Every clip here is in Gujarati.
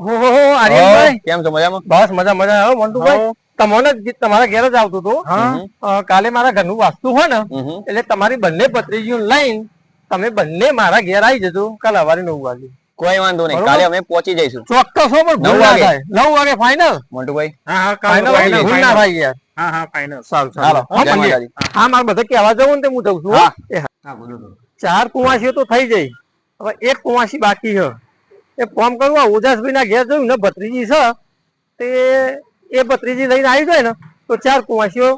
કેમ છો? મજામાં? બસ મજા મજા. આવ્યો મંટુભાઈ તમને તમારા ઘેર જ આવતું હતું. કાલે મારા ઘરનું વાસ્તુ હોય ને એટલે તમારી બંને પત્રીજી લઈને તમે બંને મારા ઘેર આવી જજો. કાલ સવારે નવ વાગે. કોઈ વાંધો નહીં. કાલે અમે પહોંચી જઈશું. ચોક્કસ હો પણ નવ વાગે. નવ વાગે ફાઇનલ મોન્ટુભાઈ હા હા ફાઇનલ ભૂલ ના થાય યાર. હા હા ફાઇનલ સારું સારું. હા મળીએ. માતાજી. હા મારે બધા કહેવા જવું ને તે હું જઉં છું. ચાર કુવાસીઓ તો થઈ જઈ. હવે એક કુવાસી બાકી છે. એ ફોર્મ કરવું આ ઓજાસભાઈ ના ઘેર જોયું ને ભત્રીજી છે તે એ ભત્રીજી લઈને આવી જાય ને તો ચાર કુવાસીઓ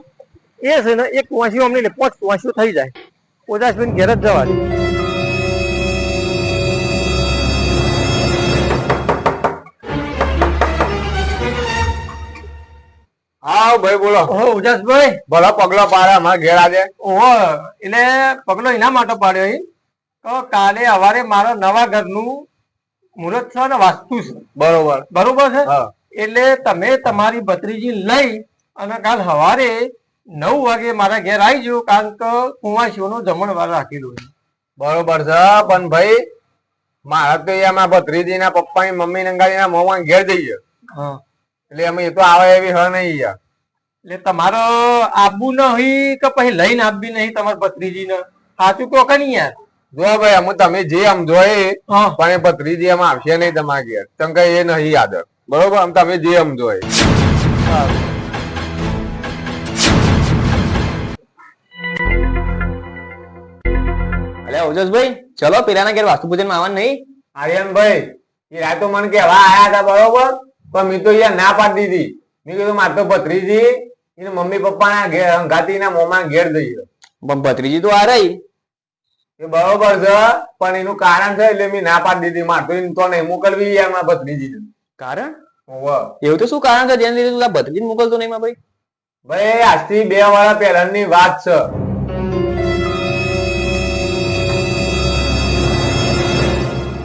એ છે ને એક કુવાસીઓ અમને પાંચ કુવાસીઓ થઈ જાય. ઓજાસભાઈ ઘેર જ જવા દે. હા ભાઈ બોલો. ઓહો ઉજાસભાઈ ભલો પગલો પાડે અમારા ઘેર આજે. ઓહો એટલે પગલો એના માટે પાડ્યો તો કાલે સવારે મારા નવા ઘરનું મુહૂર્ત છે ને વાસ્તુ છે. બરોબર. બરોબર છે? એટલે તમે તમારી ભત્રીજી લઈ અને કાલ સવારે નવ વાગે મારા ઘેર આવી જજો કારણ કે કુંવાસીઓનો જમણવાર રાખેલું છે. બરોબર છે. પણ ભાઈ મારા તો એમાં ભત્રીજી ના પપ્પા ની મમ્મી નંગાજીના મોમાં ઘેર જઈએ એટલે અમે એ તો આવે એવી હ નહીં યાર. એટલે તમારો આબુ નહીં કે પછી લઈને આપવી નહીં તમારી ભત્રીજીને? સાચું કહો કે નહીં યાર? જો ભાઈ અમે તમે જે સમજો એ પણ એ ભત્રીજી એમાં આવશે નહીં તમારા ઘેર. તમ કઈ એ નહીં યાદ બરોબર? આમ તમે જે આમ જોઈ અલે ઓજસભાઈ ચલો પેલાના ઘેર વાસ્તુ પૂજનમાં આવવાનું નહીં? આર્યનભાઈ એ રાતો મને કેવા આયા હતા બરોબર? પણ મેં તો અહીંયા ના પાડી દીધી. મેં કીધું મારે તો ભત્રીજી એને મમ્મી પપ્પાના ઘેર અંગાતીના મોમાં ઘેર જઈએ. પણ ભત્રીજી તો આ રહી. એ બરોબર છે પણ એનું કારણ છે એટલે મેં ના પાડી દીધી. માર તો તો નહીં મોકલવી યાર મારા ભત્રીજી કારણ? એવું તો શું કારણ છે? જેને લીધે તું ભત્રીજી મોકલતો નહીં ભાઈ. ભાઈ આજથી બે વાળા પહેલાની વાત છે.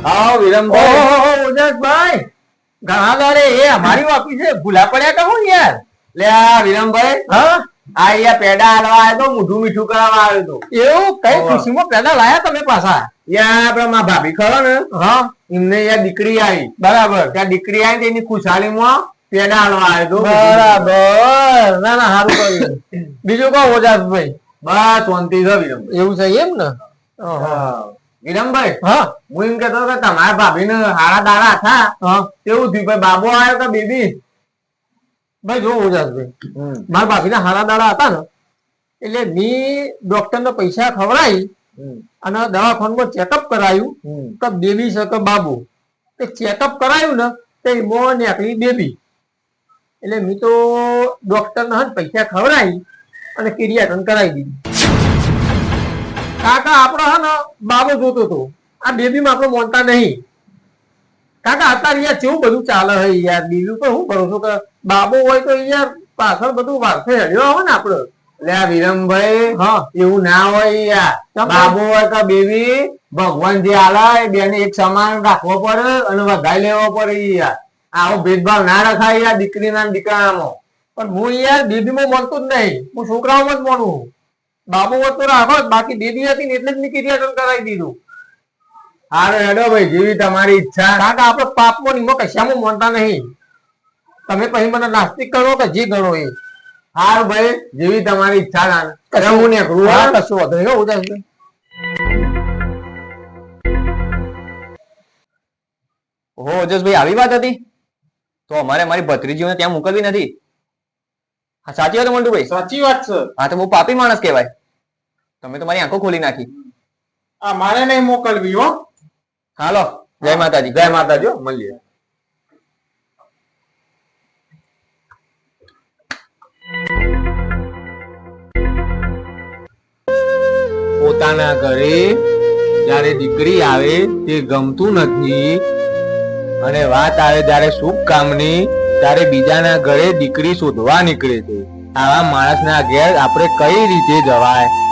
હા વિરમભાઈ. ઓહો ઉદયભાઈ ઘણા દારે એ અમારી ઓફિસે ભૂલા પડ્યા કહું યાર. લે આ વિરમભાઈ. હા? આ અહીંયા પેડા હાલવા આવ્યો તો મોઢું મીઠું કરવા આવ્યો તો. એવું? કઈ ખુશીમાં પેલા લાયા તમે પાછા? યા આપડે મારા ભાભી ખરો ને. હા. એમને દીકરી આવી. બરાબર. ત્યાં દીકરી આવી તેની ખુશાલીમાં પેડા હાલવા આવ્યો તો બરાબર. ના ના સારું કર્યું. બીજું કહો ઓજાસભાઈ. બસ શાંતિ છે એવું છે એમ ને. વિરમભાઈ હા. હું એમ કેતો કે તમારા ભાભી ને હારા દાડા હતા. હા. થયું. ભાઈ બાબો આવ્યો કે બેબી ભાઈ જો ઉજાસભાઈ મારા ભાભીના હારા દાડા હતા ને એટલે મેં ડોક્ટર ને પૈસા ખવડાવી અને દવાખાનામાં ચેકઅપ કરાયું કે બેબી છે કે બાબુ. તે ચેકઅપ કરાયું ને તે મોં નીકળી બેબી. એટલે મેં તો ડોક્ટર ને પૈસા ખવડાવી અને કિરિયાટન કરાવી દીધી. કાકા આપણો હે ને બાબો જોતો હતો. આ બેબીમાં આપણે મોનતા નહીં. કાકા અત્યારે યાર કેવું બધું ચાલે છે યાર? બીજું તો હું કરું છું કે બાબો હોય તો યાર પાછળ બધું વારસે હેડ્યો આવે ને આપડે. એટલે આ વિરમભાઈ હા. એવું ના હોય યાર. બાબો હોય કે બેબી ભગવાન જે આલા એ બેને એક સમાન રાખવો પડે અને વધાઈ લેવો પડે યાર. આવો ભેદભાવ ના રખાય યાર દીકરીના દીકરામાં પણ હું યાર બેબીમાં મળતું જ નહીં. હું છોકરાઓમાં જ મળું બાબુ હોત તો રાખો બાકી બેબી હતી ને એટલે જ નીકળી કરાવી દીધું. હારો હેડો ભાઈ જેવી તમારી ઈચ્છા. કાકા આપણે પાપમાં ને એમાં કશામાં માનતા નહીં. તમે પછી મને નાસ્તિક કરો કે જી ગણો એ? હાર ભાઈ જેવી તમારી ઈચ્છા ના અરે હું નીકળું હા, હા? કશું વાંધો નહીં હો, ઉદયભાઈ. ઓહો ઓજસભાઈ આવી વાત હતી? તો અમારે મારી ભત્રીજીઓને ત્યાં મોકલવી નથી? હા સાચી વાત મોન્ટુભાઈ? સાચી વાત છે હા તો બહુ પાપી માણસ કહેવાય. તમે તો મારી આંખો ખોલી નાખી. આ મારે નહીં મોકલવી હો. હાલો, જય માતાજી જય માતાજી મળીએ. પોતાના ઘરે જ્યારે દીકરી આવે તે ગમતું નથી અને વાત આવે જ્યારે શુભ કામની ત્યારે બીજાના ઘરે દીકરી શોધવા નીકળે છે. આવા માણસના ઘેર આપણે કઈ રીતે જવાય?